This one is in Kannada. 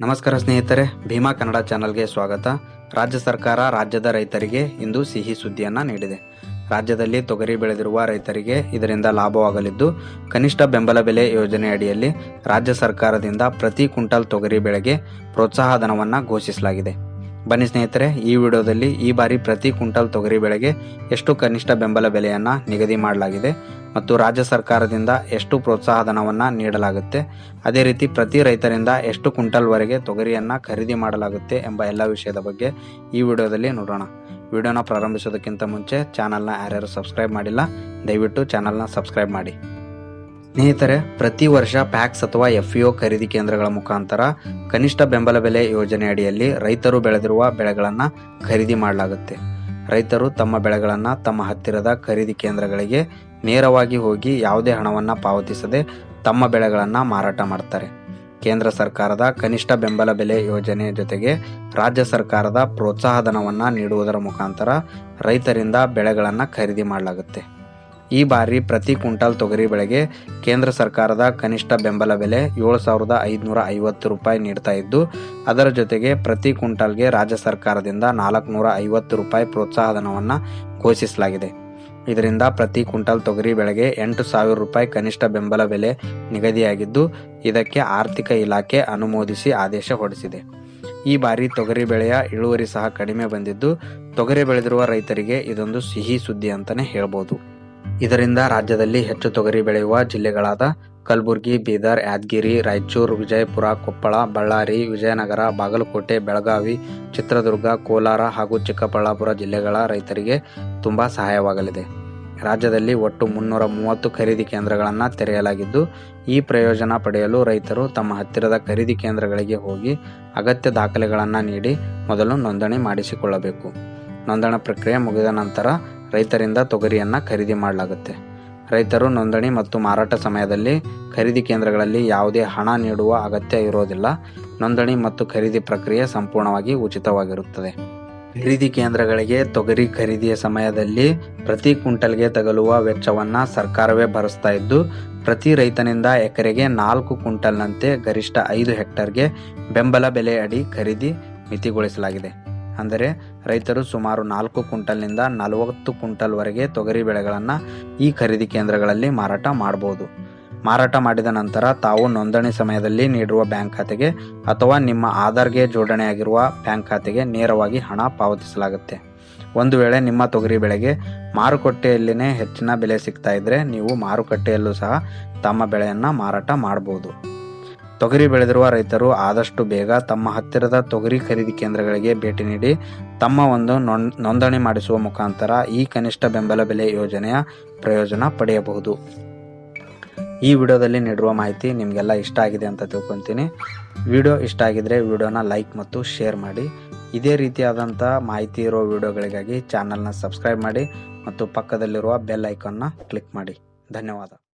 ನಮಸ್ಕಾರ ಸ್ನೇಹಿತರೆ, ಭೀಮಾ ಕನ್ನಡ ಚಾನಲ್ಗೆ ಸ್ವಾಗತ. ರಾಜ್ಯ ಸರ್ಕಾರ ರಾಜ್ಯದ ರೈತರಿಗೆ ಇಂದು ಸಿಹಿ ಸುದ್ದಿಯನ್ನ ನೀಡಿದೆ. ರಾಜ್ಯದಲ್ಲಿ ತೊಗರಿ ಬೆಳೆದಿರುವ ರೈತರಿಗೆ ಇದರಿಂದ ಲಾಭವಾಗಲಿದ್ದು, ಕನಿಷ್ಠ ಬೆಂಬಲ ಬೆಲೆ ಯೋಜನೆ ಅಡಿಯಲ್ಲಿ ರಾಜ್ಯ ಸರ್ಕಾರದಿಂದ ಪ್ರತಿ ಕ್ವಿಂಟಲ್ ತೊಗರಿ ಬೆಳೆಗೆ ಪ್ರೋತ್ಸಾಹ ಧನವನ್ನು ಘೋಷಿಸಲಾಗಿದೆ. ಬನ್ನಿ ಸ್ನೇಹಿತರೆ, ಈ ವಿಡಿಯೋದಲ್ಲಿ ಈ ಬಾರಿ ಪ್ರತಿ ಕ್ವಿಂಟಲ್ ತೊಗರಿ ಬೆಳೆಗೆ ಎಷ್ಟು ಕನಿಷ್ಠ ಬೆಂಬಲ ಬೆಲೆಯನ್ನು ನಿಗದಿ ಮಾಡಲಾಗಿದೆ ಮತ್ತು ರಾಜ್ಯ ಸರ್ಕಾರದಿಂದ ಎಷ್ಟು ಪ್ರೋತ್ಸಾಹಧನವನ್ನು ನೀಡಲಾಗುತ್ತೆ. ಅದೇ ರೀತಿ ಪ್ರತಿ ರೈತರಿಂದ ಎಷ್ಟು ಕ್ವಿಂಟಲ್ವರೆಗೆ ತೊಗರಿಯನ್ನು ಖರೀದಿ ಮಾಡಲಾಗುತ್ತೆ ಎಂಬ ಎಲ್ಲ ವಿಷಯದ ಬಗ್ಗೆ ಈ ವಿಡಿಯೋದಲ್ಲಿ ನೋಡೋಣ. ವಿಡಿಯೋನ ಪ್ರಾರಂಭಿಸೋದಕ್ಕಿಂತ ಮುಂಚೆ ಚಾನಲ್ನ ಯಾರ್ಯಾರು ಸಬ್ಸ್ಕ್ರೈಬ್ ಮಾಡಿಲ್ಲ, ದಯವಿಟ್ಟು ಚಾನಲ್ನ ಸಬ್ಸ್ಕ್ರೈಬ್ ಮಾಡಿ. ಸ್ನೇಹಿತರೆ, ಪ್ರತಿ ವರ್ಷ ಪ್ಯಾಕ್ಸ್ ಅಥವಾ ಎಫ್ ಖರೀದಿ ಕೇಂದ್ರಗಳ ಮುಖಾಂತರ ಕನಿಷ್ಠ ಬೆಂಬಲ ಬೆಲೆ ಯೋಜನೆ ಅಡಿಯಲ್ಲಿ ರೈತರು ಬೆಳೆದಿರುವ ಬೆಳೆಗಳನ್ನು ಖರೀದಿ ಮಾಡಲಾಗುತ್ತೆ. ರೈತರು ತಮ್ಮ ಬೆಳೆಗಳನ್ನು ತಮ್ಮ ಹತ್ತಿರದ ಖರೀದಿ ಕೇಂದ್ರಗಳಿಗೆ ನೇರವಾಗಿ ಹೋಗಿ ಯಾವುದೇ ಹಣವನ್ನು ಪಾವತಿಸದೆ ತಮ್ಮ ಬೆಳೆಗಳನ್ನು ಮಾರಾಟ ಮಾಡ್ತಾರೆ. ಕೇಂದ್ರ ಸರ್ಕಾರದ ಕನಿಷ್ಠ ಬೆಂಬಲ ಬೆಲೆ ಯೋಜನೆ ಜೊತೆಗೆ ರಾಜ್ಯ ಸರ್ಕಾರದ ಪ್ರೋತ್ಸಾಹ ಧನವನ್ನು ನೀಡುವುದರ ಮುಖಾಂತರ ರೈತರಿಂದ ಬೆಳೆಗಳನ್ನು ಖರೀದಿ ಮಾಡಲಾಗುತ್ತೆ. ಈ ಬಾರಿ ಪ್ರತಿ ಕ್ವಿಂಟಾಲ್ ತೊಗರಿ ಬೆಳೆಗೆ ಕೇಂದ್ರ ಸರ್ಕಾರದ ಕನಿಷ್ಠ ಬೆಂಬಲ ಬೆಲೆ ಏಳು ಸಾವಿರದ ಐದುನೂರ ಐವತ್ತು ರೂಪಾಯಿ ನೀಡ್ತಾ ಇದ್ದು, ಅದರ ಜೊತೆಗೆ ಪ್ರತಿ ಕ್ವಿಂಟಾಲ್ಗೆ ರಾಜ್ಯ ಸರ್ಕಾರದಿಂದ ನಾಲ್ಕುನೂರ ಐವತ್ತು ರೂಪಾಯಿ ಪ್ರೋತ್ಸಾಹಧನವನ್ನು ಘೋಷಿಸಲಾಗಿದೆ. ಇದರಿಂದ ಪ್ರತಿ ಕ್ವಿಂಟಾಲ್ ತೊಗರಿ ಬೆಳೆಗೆ ಎಂಟು ಸಾವಿರ ರೂಪಾಯಿ ಕನಿಷ್ಠ ಬೆಂಬಲ ಬೆಲೆ ನಿಗದಿಯಾಗಿದ್ದು, ಇದಕ್ಕೆ ಆರ್ಥಿಕ ಇಲಾಖೆ ಅನುಮೋದಿಸಿ ಆದೇಶ ಹೊರಡಿಸಿದೆ. ಈ ಬಾರಿ ತೊಗರಿ ಬೆಳೆಯ ಇಳುವರಿ ಸಹ ಕಡಿಮೆ ಬಂದಿದ್ದು, ತೊಗರಿ ಬೆಳೆದಿರುವ ರೈತರಿಗೆ ಇದೊಂದು ಸಿಹಿ ಸುದ್ದಿ ಅಂತಲೇ ಹೇಳ್ಬೋದು. ಇದರಿಂದ ರಾಜ್ಯದಲ್ಲಿ ಹೆಚ್ಚು ತೊಗರಿ ಬೆಳೆಯುವ ಜಿಲ್ಲೆಗಳಾದ ಕಲಬುರಗಿ, ಬೀದರ್, ಯಾದಗಿರಿ, ರಾಯಚೂರು, ವಿಜಯಪುರ, ಕೊಪ್ಪಳ, ಬಳ್ಳಾರಿ, ವಿಜಯನಗರ, ಬಾಗಲಕೋಟೆ, ಬೆಳಗಾವಿ, ಚಿತ್ರದುರ್ಗ, ಕೋಲಾರ ಹಾಗೂ ಚಿಕ್ಕಬಳ್ಳಾಪುರ ಜಿಲ್ಲೆಗಳ ರೈತರಿಗೆ ತುಂಬ ಸಹಾಯವಾಗಲಿದೆ. ರಾಜ್ಯದಲ್ಲಿ ಒಟ್ಟು ಮುನ್ನೂರ ಮೂವತ್ತು ಖರೀದಿ ಕೇಂದ್ರಗಳನ್ನು ತೆರೆಯಲಾಗಿದ್ದು, ಈ ಪ್ರಯೋಜನ ಪಡೆಯಲು ರೈತರು ತಮ್ಮ ಹತ್ತಿರದ ಖರೀದಿ ಕೇಂದ್ರಗಳಿಗೆ ಹೋಗಿ ಅಗತ್ಯ ದಾಖಲೆಗಳನ್ನು ನೀಡಿ ಮೊದಲು ನೋಂದಣಿ ಮಾಡಿಸಿಕೊಳ್ಳಬೇಕು. ನೋಂದಣಿ ಪ್ರಕ್ರಿಯೆ ಮುಗಿದ ನಂತರ ರೈತರಿಂದ ತೊಗರಿಯನ್ನು ಖರೀದಿ ಮಾಡಲಾಗುತ್ತೆ. ರೈತರು ನೋಂದಣಿ ಮತ್ತು ಮಾರಾಟ ಸಮಯದಲ್ಲಿ ಖರೀದಿ ಕೇಂದ್ರಗಳಲ್ಲಿ ಯಾವುದೇ ಹಣ ನೀಡುವ ಅಗತ್ಯ ಇರೋದಿಲ್ಲ. ನೋಂದಣಿ ಮತ್ತು ಖರೀದಿ ಪ್ರಕ್ರಿಯೆ ಸಂಪೂರ್ಣವಾಗಿ ಉಚಿತವಾಗಿರುತ್ತದೆ. ಖರೀದಿ ಕೇಂದ್ರಗಳಿಗೆ ತೊಗರಿ ಖರೀದಿಯ ಸಮಯದಲ್ಲಿ ಪ್ರತಿ ಕ್ವಿಂಟಲ್ಗೆ ತಗಲುವ ವೆಚ್ಚವನ್ನು ಸರ್ಕಾರವೇ ಭರಿಸ್ತಾ ಇದ್ದು, ಪ್ರತಿ ರೈತನಿಂದ ಎಕರೆಗೆ ನಾಲ್ಕು ಕ್ವಿಂಟಲ್ನಂತೆ ಗರಿಷ್ಠ ಐದು ಹೆಕ್ಟರ್ಗೆ ಬೆಂಬಲ ಬೆಲೆ ಅಡಿ ಖರೀದಿ ಮಿತಿಗೊಳಿಸಲಾಗಿದೆ. ಅಂದರೆ ರೈತರು ಸುಮಾರು ನಾಲ್ಕು ಕ್ವಿಂಟಲ್ನಿಂದ ನಲವತ್ತು ಕ್ವಿಂಟಲ್ವರೆಗೆ ತೊಗರಿ ಬೆಳೆಗಳನ್ನು ಈ ಖರೀದಿ ಕೇಂದ್ರಗಳಲ್ಲಿ ಮಾರಾಟ ಮಾಡಬಹುದು ಮಾರಾಟ ಮಾಡಿದ ನಂತರ ತಾವು ನೋಂದಣಿ ಸಮಯದಲ್ಲಿ ನೀಡಿರುವ ಬ್ಯಾಂಕ್ ಖಾತೆಗೆ ಅಥವಾ ನಿಮ್ಮ ಆಧಾರ್ಗೆ ಜೋಡಣೆಯಾಗಿರುವ ಬ್ಯಾಂಕ್ ಖಾತೆಗೆ ನೇರವಾಗಿ ಹಣ ಪಾವತಿಸಲಾಗುತ್ತೆ. ಒಂದು ವೇಳೆ ನಿಮ್ಮ ತೊಗರಿ ಬೆಳೆಗೆ ಮಾರುಕಟ್ಟೆಯಲ್ಲಿನೇ ಹೆಚ್ಚಿನ ಬೆಲೆ ಸಿಗ್ತಾ ಇದ್ರೆ ನೀವು ಮಾರುಕಟ್ಟೆಯಲ್ಲೂ ಸಹ ತಮ್ಮ ಬೆಳೆಯನ್ನು ಮಾರಾಟ ಮಾಡಬಹುದು ತೊಗರಿ ಬೆಳೆದಿರುವ ರೈತರು ಆದಷ್ಟು ಬೇಗ ತಮ್ಮ ಹತ್ತಿರದ ತೊಗರಿ ಖರೀದಿ ಕೇಂದ್ರಗಳಿಗೆ ಭೇಟಿ ನೀಡಿ ತಮ್ಮ ಒಂದು ನೋಂದಣಿ ಮಾಡಿಸುವ ಮುಖಾಂತರ ಈ ಕನಿಷ್ಠ ಬೆಂಬಲ ಬೆಲೆ ಯೋಜನೆಯ ಪ್ರಯೋಜನ ಪಡೆಯಬಹುದು. ಈ ವಿಡಿಯೋದಲ್ಲಿ ನೀಡಿರುವ ಮಾಹಿತಿ ನಿಮಗೆಲ್ಲ ಇಷ್ಟ ಆಗಿದೆ ಅಂತ ತಿಳ್ಕೊತೀನಿ. ವಿಡಿಯೋ ಇಷ್ಟ ಆಗಿದ್ರೆ ವಿಡಿಯೋನ ಲೈಕ್ ಮತ್ತು ಶೇರ್ ಮಾಡಿ. ಇದೇ ರೀತಿಯಾದಂಥ ಮಾಹಿತಿ ಇರೋ ವಿಡಿಯೋಗಳಿಗಾಗಿ ಚಾನಲ್ನ ಸಬ್ಸ್ಕ್ರೈಬ್ ಮಾಡಿ ಮತ್ತು ಪಕ್ಕದಲ್ಲಿರುವ ಬೆಲ್ ಐಕಾನ್ನ ಕ್ಲಿಕ್ ಮಾಡಿ. ಧನ್ಯವಾದ.